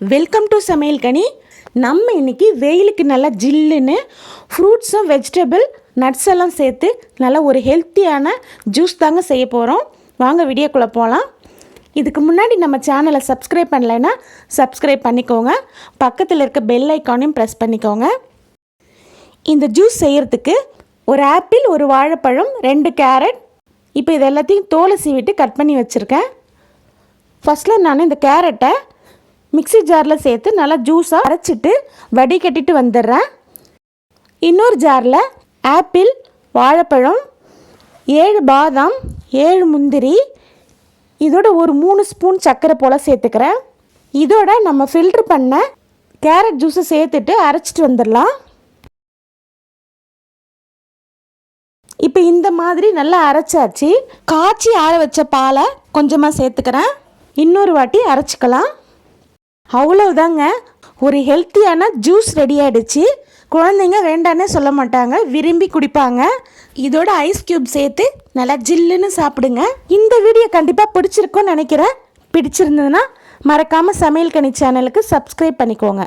Welcome to சமையல் கனி நம்ம இன்றைக்கி வெயிலுக்கு நல்லா ஜில்லுன்னு ஃப்ரூட்ஸும் வெஜிடபிள் நட்ஸ் எல்லாம் சேர்த்து நல்லா ஒரு ஹெல்த்தியான ஜூஸ் தாங்க செய்ய போகிறோம் வாங்க வீடியோக்குள்ளே போகலாம் இதுக்கு முன்னாடி நம்ம சேனலை சப்ஸ்கிரைப் பண்ணலைன்னா சப்ஸ்கிரைப் பண்ணிக்கோங்க. பக்கத்தில் இருக்க பெல் ஐக்கானையும் ப்ரெஸ் பண்ணிக்கோங்க. இந்த ஜூஸ் செய்கிறதுக்கு ஒரு ஆப்பிள் ஒரு வாழைப்பழம் ரெண்டு கேரட் இப்போ இது எல்லாத்தையும் தோலை சீவிட்டு கட் பண்ணி வச்சுருக்கேன். ஃபஸ்ட்டில் நான் இந்த கேரட்டை மிக்ஸி ஜாரில் சேர்த்து நல்லா ஜூஸாக அரைச்சிட்டு வடிகட்டிட்டு வந்துடுறேன். இன்னொரு ஜாரில் ஆப்பிள் வாழைப்பழம் ஏழு பாதாம் ஏழு முந்திரி இதோட ஒரு மூணு ஸ்பூன் சர்க்கரை போல் சேர்த்துக்கிறேன். இதோட நம்ம ஃபில்ட்ரு பண்ண கேரட் ஜூஸை சேர்த்துட்டு அரைச்சிட்டு வந்துடலாம். இப்போ இந்த மாதிரி நல்லா அரைச்சாச்சு. காய்ச்சி ஆற வச்ச பாலை கொஞ்சமாக சேர்த்துக்கிறேன். இன்னொரு வாட்டி அரைச்சிக்கலாம். அவ்வளவுதாங்க. ஒரு ஹெல்த்தியான ஜூஸ் ரெடி ஆயிடுச்சு. குழந்தைங்க வேண்டானே சொல்ல மாட்டாங்க. விரும்பி குடிப்பாங்க. இதோட ஐஸ் கியூப் சேர்த்து நல்லா ஜில்லுன்னு சாப்பிடுங்க. இந்த வீடியோ கண்டிப்பாக பிடிச்சிருக்கோன்னு நினைக்கிறேன். பிடிச்சிருந்ததுன்னா மறக்காமல் சமையல் கனி சேனலுக்கு சப்ஸ்கிரைப் பண்ணிக்கோங்க.